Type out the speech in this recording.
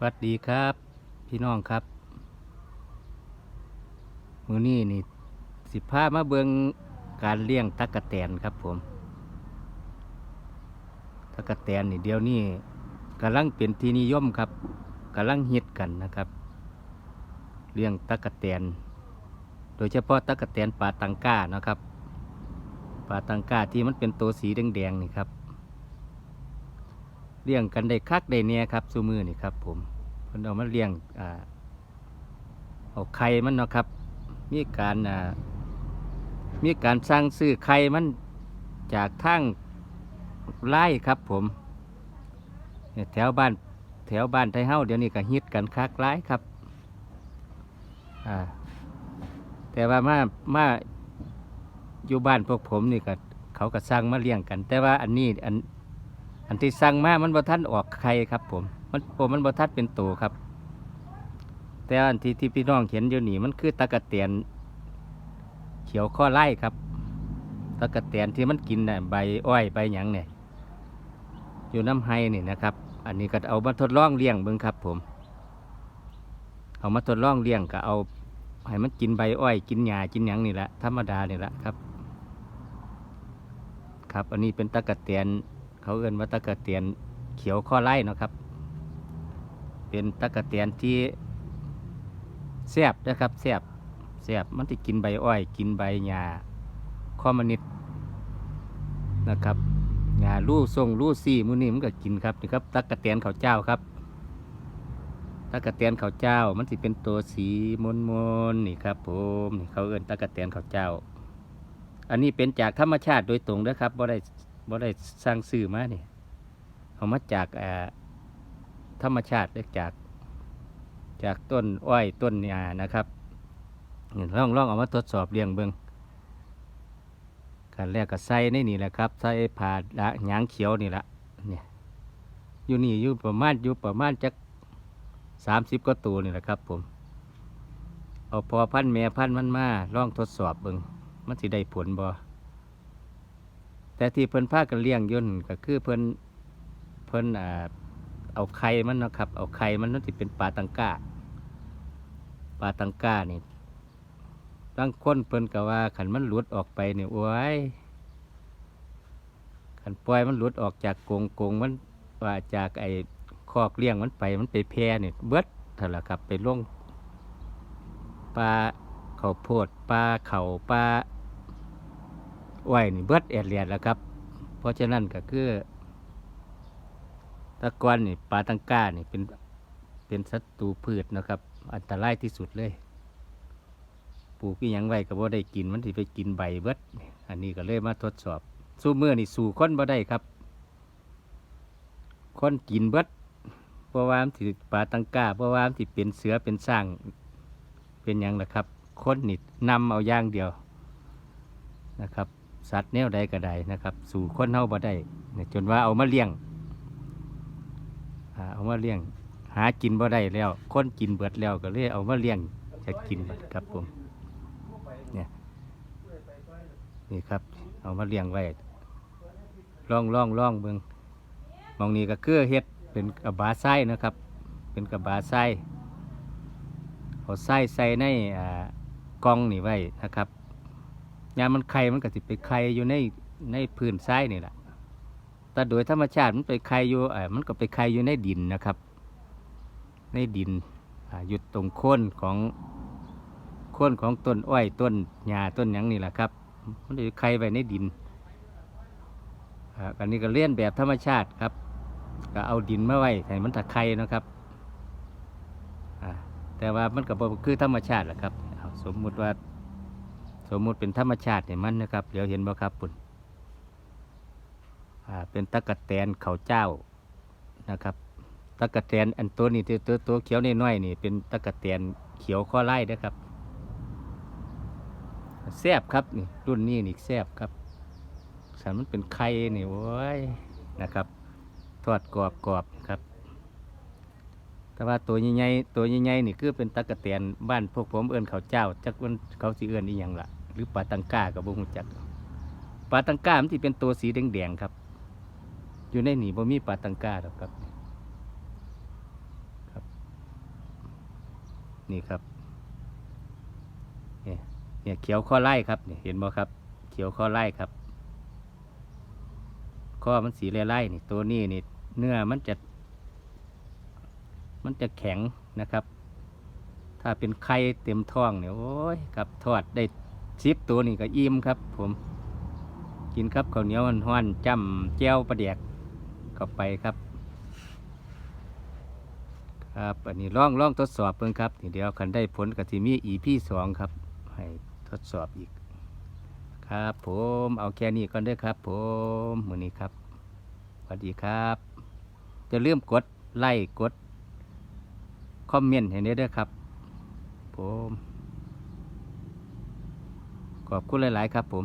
สวัสดีครับ พี่น้องครับ มือนี้นี่สิพามาเบิงการเลี้ยงตักะแตนครับผมตักะแตนนี่เดี๋ยวนี้กำลังเป็นที่นิยมครับกำลังฮิตกันนะครับ เลี้ยงตักะแตน โดยเฉพาะตักะแตนปลาตังก้านะครับปลาตังก้าที่มันเป็นตัวสีแดงๆนี่ครับ เลี้ยงกันได้คักได้เนี่ยครับซูมือนี่ครับ ผมเพิ่นเอามาเลี้ยงอ่าเอาไข่มันเนาะครับ มีการอ่ามีการสร้างซื้อไข่มันจากทางไล่ครับผมแถวบ้านแถวบ้านไทยเฮาเดี๋ยวนี้ก็ฮิตกันคักไล่ครับอ่าแต่ว่ามามาอยู่บ้านพวกผมนี่ก็เขาก็สร้างมาเลี้ยงกัน แต่ว่าอันนี้อัน อันที่สั่งมามันบ่ทันออกไข่ครับ ผม มันโอมันบ่ทันเป็นตัวครับ แต่อันที่ที่พี่น้องเห็นอยู่นี่มันคือตะกะเตียนเขียวข้อไล่ครับตะกะเตียนที่มันกินน่ะใบอ้อยใบหยังเนี่ย อยู่น้ำไห้นี่นะครับ อันนี้ก็เอามาทดลองเลี้ยงเบิ่งครับ ผม เอามาทดลองเลี้ยงก็เอาให้มันกินใบอ้อย กินหญ้ากินหยังนี่แหละธรรมดานี่แหละครับ ครับ อันนี้เป็นตะกะเตียน เขาเอื้นว่าตะกะเตียนเขียวข้อไล่เนาะครับ เป็นตะกะเตียนที่แซบนะครับแซบแซบมันจะกินใบอ้อย กินใบหญ้าข้อมนิดนะครับหญ้าลู่ทรงลู่ซี่มือนี้มันก็กินครับนี่ครับตะกะเตียนข้าวเจ้าครับตะกะเตียนข้าวเจ้า มันสิเป็นตัวสีมนมนๆนี่ครับผมนี่เขาเอื้นตะกะเตียนข้าวเจ้า อันนี้เป็นจากธรรมชาติโดยตรงนะครับบ่ได้ บ่ได้สร้างสื่อมาเนี่ยเอามาจากธรรมชาติจากจากต้นอ้อยต้นหญ้านะครับนี่ลองลองเอามาทดสอบเลี้ยงเบิงการแรกก็ใส่ในนี่แหละครับใส่ผ่าละหยางเขียวนี่ละเนี่ยอยู่นี่อยู่ประมาณอยู่ประมาณจักสามสิบก็ตัวนี่แหละครับผมเอาพอพันแม่พันมันมาลองทดสอบเบิงมันสิได้ผลบ่ แต่ที่เพิ่นพากันเลี้ยงยุ่นก็คือเพิ่นเพิ่นอ่าเอาไข่มันนะครับ เอาไข่มันนั่นสิเป็นปลาตังกาปลาตังกานี่บางคนเพิ่นก็ว่าขันมันหลุดออกไปเนี่ยโอ้ยขันปล่อยมันหลุดออกจากกรงกรงมันว่าจากไอ้คอกเลี้ยงมันไปมันไปแพร่เนี่ยเบิดเท่าละครับไปลงปลาข้าวโพดปลาเข่าปลา ไว้นี่เบิดแอดเลียดแล้วครับ เพราะฉะนั้นก็คือตะกอนนี่ปลาตังก้านี่เป็นเป็นศัตรูพืชนะครับ อันตรายที่สุดเลยปลูกอีหยังไว้ก็บ่ได้กินมันสิไปกินใบเบิด อันนี้ก็เลยมาทดสอบ สู้เมื่อนี่สู่ค้นบ่ได้ครับค้นกินเบิดเพราะว่ามันสิปลาตังก้าเพราะว่ามันสิเป็นเสือเป็นสร้างเป็นยังล่ะครับค้นนี่นำเอาอย่างเดียวนะครับ สัตว์แนวใดก็ได้นะครับ สู่คนเฮาบ่ได้เนี่ยจนว่าเอามาเลี้ยงเอามาเลี้ยง หากินบ่ได้แล้ว คนกินเบิดแล้วก็เลยเอามาเลี้ยงจะกินบัดครับผมเนี่ยนี่ครับ เอามาเลี้ยงไว้ล่องล่องล่องเบิงมองนี้ก็คือเฮ็ดเป็นกระบาไส้นะครับ เป็นกระบาไส้เอาไส้ใส่ในกองนี่ไว้นะครับ ยามมันไข่มันก็สิไปไข่อยู่ในในพื้นทรายนี่แหละแต่โดยธรรมชาติมันไปไข่อยู่เออมันก็ไปไข่อยู่ในดินนะครับ ในดินอ่าอยู่ตรงโคนของโคนของต้นอ้อยต้นหญ้าต้นหยังนี่แหละครับ มันจะไข่ไปในดินอ่าอันนี้ก็เลี้ยนแบบธรรมชาติครับ ก็เอาดินมาไว้ให้มันตะไคร่นะครับอ่าแต่ว่ามันก็บคือธรรมชาติแหละครับเอาสมมุติว่า สมมุติเป็นธรรมชาติเนี่ยมันนะครับเดี๋ยวเห็นบ่ครับปุ่นอ่าเป็นตะกะแตนเขาเจ้านะครับตะกะแตนอันตัวนี้ตัวตัวตวเขียวน้อยๆนี่เป็นตะกะแตนเขียวข้อไล่นะครับแซบครับนี่รุ่นนี้นี่แซบครับสันมันเป็นไข่นี่โอ้ยนะครับ ทอดกรอบกรอบครับ แต่ว่าตัวใหญ่ๆตัวใหญ่ๆนี่คือเป็นตะกะแตนบ้านพวกผมเอื้นเขาเจ้าจักมันเขาสิเอื้นอีหยังล่ะ หรือปลาตังก้ากับบ่ฮู้จักปลาตังก้ามันสิเป็นตัวสีแดงๆครับ อยู่ในหนีบ่มีปลาตังก้าหรอกครับครับ นี่ครับเนี่ยเนี่ยเขียวข้อไล่ครับเนี่ยเห็นบ่ครับ เขียวข้อไล่ครับ ข้อมันสีไล่ๆนี่ตัวนี้นี่เนื้อมันจะ มันจะแข็งนะครับ ถ้าเป็นไข่เต็มท้องเนี่ยโอ้ยครับทอดได้ ซิปตัวนี่ก็อิ่มครับ ผม กินครับข้าวเหนียวห้อนๆจ้ำแจ้วปลาแดกเข้าไปครับ ครับอันนี้ลองลองทดสอบเพิ่งครับเดี๋ยวคันได้ผลกับทีมีอีพี่สองครับ ให้ทดสอบอีก ครับผมเอาแค่นี้ก่อนเด้อครับ ผมมือนี้ครับสวัสดีครับจะลืมกดไลค์กด คอมเมนต์ให้ได้เด้อครับ ผม ขอบคุณหลาย ๆ ครับผม